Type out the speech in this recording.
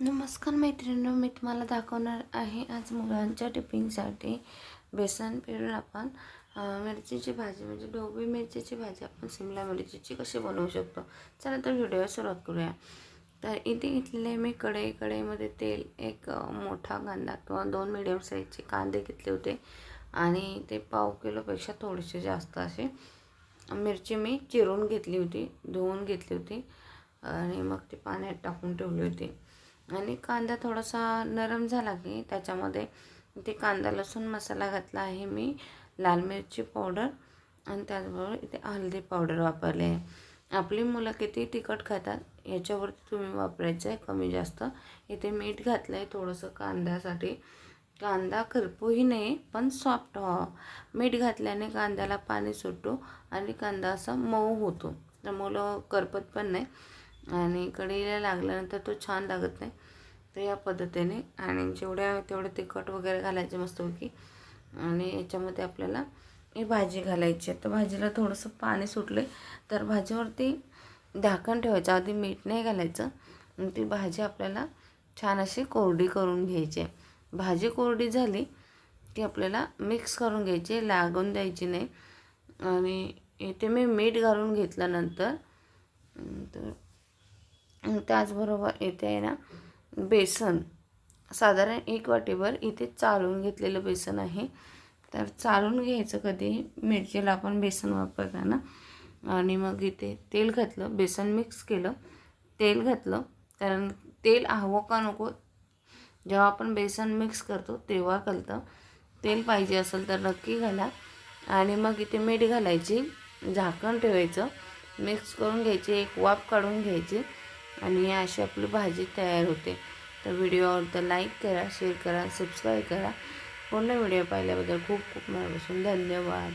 नमस्कार मैत्रिणी मी तुम्हाला दाखवणार आहे आज मुलांच्या टिफिनसाठी बेसन पिळून आपण मिरचीची भाजी म्हणजे ढोबळी मिरचीची भाजी आपण शिमला मिरचीची कशी बनवू शकतो? चला तर व्हिडिओ सुरुवात करूया. तर इथे घेतलेले मी कढई कढईमध्ये तेल एक मोठा कांदा किंवा दोन मिडियम साईजचे कांदे घेतले होते. आणि ते पाव किलोपेक्षा थोडेसे जास्त असे. मिरची मी चिरून घेतली होती धुवून घेतली होती. आणि मग ते पाण्यात टाकून ठेवली होती. आणि कांदा थोडासा नरम झाला की त्याच्यामध्ये ते कांदा लसूण मसाला घातला आहे मी लाल मिरची पावडर आणि त्याचबरोबर इथे हळदी पावडर वापरली आहे. आपली मुलं किती तिखट खातात याच्यावरती तुम्ही वापरायचं आहे कमी जास्त. इथे मीठ घातलं आहे थोडंसं कांद्यासाठी. कांदा करपूही नाही पण सॉफ्ट व्हावा हो. मीठ घातल्याने कांद्याला पाणी सुटतो आणि कांदा असा मऊ होतो. तर मुलं करपत पण नाही. आणि कढईला लागल्यानंतर तो छान लागत नाही. तर या पद्धतीने आणि जेवढ्या तेवढे तिखट वगैरे घालायचे मस्तपैकी आणि याच्यामध्ये आपल्याला ही भाजी घालायची आहे. तर भाजीला थोडंसं पाणी सुटले तर भाजीवरती झाकण ठेवायचं. आधी मीठ नाही घालायचं. आणि ती भाजी आपल्याला छान अशी कोरडी करून घ्यायची आहे. भाजी कोरडी झाली ती आपल्याला मिक्स करून घ्यायची लागून द्यायची नाही. आणि इथे मी मीठ घालून घेतल्यानंतर तर त्याचबरोबर इथे आहे ना बेसन. साधारण एक वाटीभर इथे चालून घेतलेलं बेसन आहे. तर चालून घ्यायचं कधी? मिरचीला आपण बेसन वापरताना आणि मग इथे तेल घातलं बेसन मिक्स केलं तेल घातलं. कारण तेल हवं का नको? जेव्हा आपण बेसन मिक्स करतो तेव्हा कलतं तेल पाहिजे असेल तर नक्की घाला. आणि मग इथे मीठ घालायची झाकण ठेवायचं. मिक्स करून घ्यायची एक वाफ काढून घ्यायची. आणि अशी आपली भाजी तयार होते. तर व्हिडिओ आवडतं लाईक करा शेअर करा सबस्क्राईब करा. पूर्ण व्हिडिओ पाहिल्याबद्दल खूप खूप मनापासून धन्यवाद.